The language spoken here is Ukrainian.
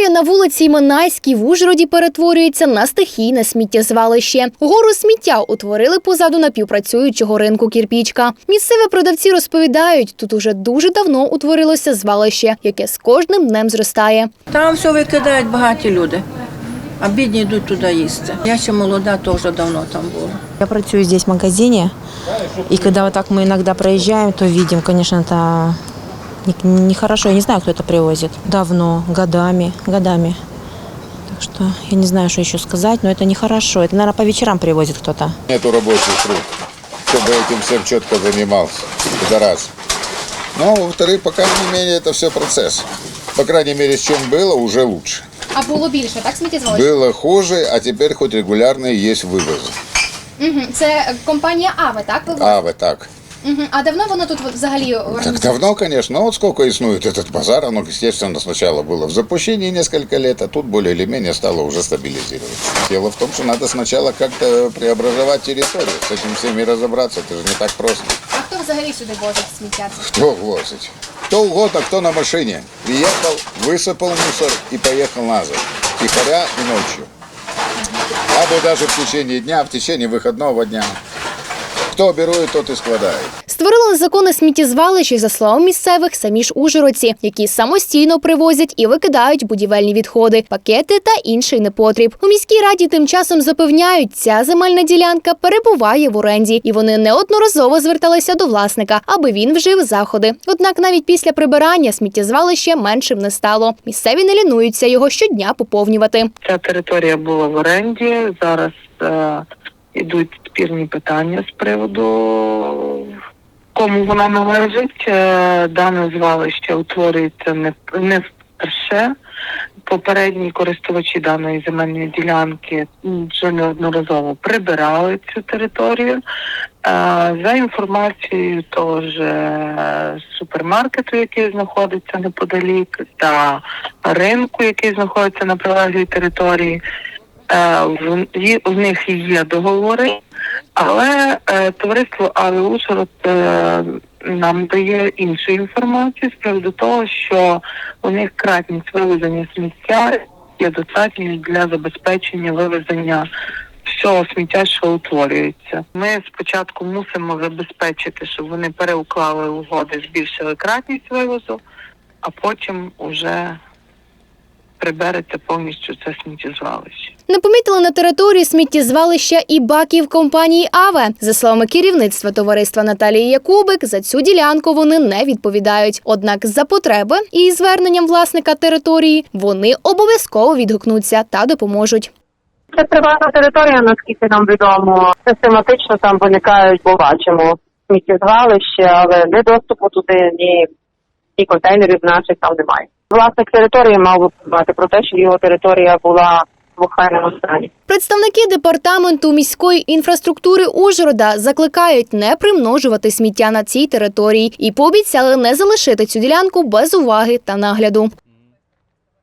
Територія на вулиці Манайській в Ужгороді перетворюється на стихійне сміттєзвалище. Гору сміття утворили позаду напівпрацюючого ринку кірпічка. Місцеві продавці розповідають, тут уже дуже давно утворилося звалище, яке з кожним днем зростає. Там все викидають багаті люди, а бідні йдуть туди їсти. Я ще молода, теж давно там була. Я працюю здесь в магазине, и когда вот так мы иногда проезжаем, то видим, конечно, это не- нехорошо. Я не знаю, кто это привозит. Давно, годами, годами. Так что я не знаю, что еще сказать, но это нехорошо. Это, наверное, по вечерам привозит кто-то. Нету рабочих рук, чтобы этим всем четко занимался. Это раз. Но, во-вторых, по крайней мере, это все процесс. По крайней мере, с чем было, уже лучше. А було більше, так сміттєзвалище? Было хуже, а теперь хоть регулярные есть вывозы. Угу. Це компанія Аве, так? А, вот так. Угу. А давно воно тут взагалі Так давно, конечно. Ну, вот сколько иснует этот базар, оно, естественно, сначала было в запущении несколько лет, а тут более или менее стало уже стабилизироваться. Дело в том, что надо сначала как-то преобразовать территорию, с этим всеми разобраться, это же не так просто. А хто взагалі сюди возить сміття? Кто возить? Кто угодно, кто на машине. Приехал, высыпал мусор и поехал назад. Тихоря и ночью. Або даже в течение дня, в течение выходного дня. Кто берует, тот и складает. Створили незаконне сміттєзвалище, за словами місцевих, самі ж ужгородці, які самостійно привозять і викидають будівельні відходи, пакети та інший непотріб. У міській раді тим часом запевняють, ця земельна ділянка перебуває в оренді, і вони неодноразово зверталися до власника, аби він вжив заходи. Однак навіть після прибирання сміттєзвалище меншим не стало. Місцеві не лінуються його щодня поповнювати. Ця територія була в оренді. Зараз е, ідуть спірні питання з приводу кому вона належить. Е, дане звалище утворюється не, не вперше. Попередні користувачі даної земельної ділянки вже неодноразово прибирали цю територію. Е, За інформацією того ж е, супермаркету, який знаходиться неподалік, та ринку, який знаходиться на прилеглій території, в них є договори, але е, товариство Аві Ужгород е, нам дає іншу інформацію з приводу того, що у них кратність вивезення сміття є достатньою для забезпечення вивезення всього сміття, що утворюється. Ми спочатку мусимо забезпечити, щоб вони переуклали угоди, збільшили кратність вивозу, а потім уже прибереться повністю це сміттєзвалище. Не помітили на території сміттєзвалища і баків компанії Аве. За словами керівництва товариства Наталії Якубик, за цю ділянку вони не відповідають. Однак за потреби і зверненням власника території вони обов'язково відгукнуться та допоможуть. Це приватна територія, наскільки нам відомо. Систематично там виникають, бо бачимо сміттєзвалище, але ні доступу туди, ні, ні контейнерів наших там немає. Власник території мав би про те, що його територія була в. Представники департаменту міської інфраструктури Ужгорода закликають не примножувати сміття на цій території і пообіцяли не залишити цю ділянку без уваги та нагляду.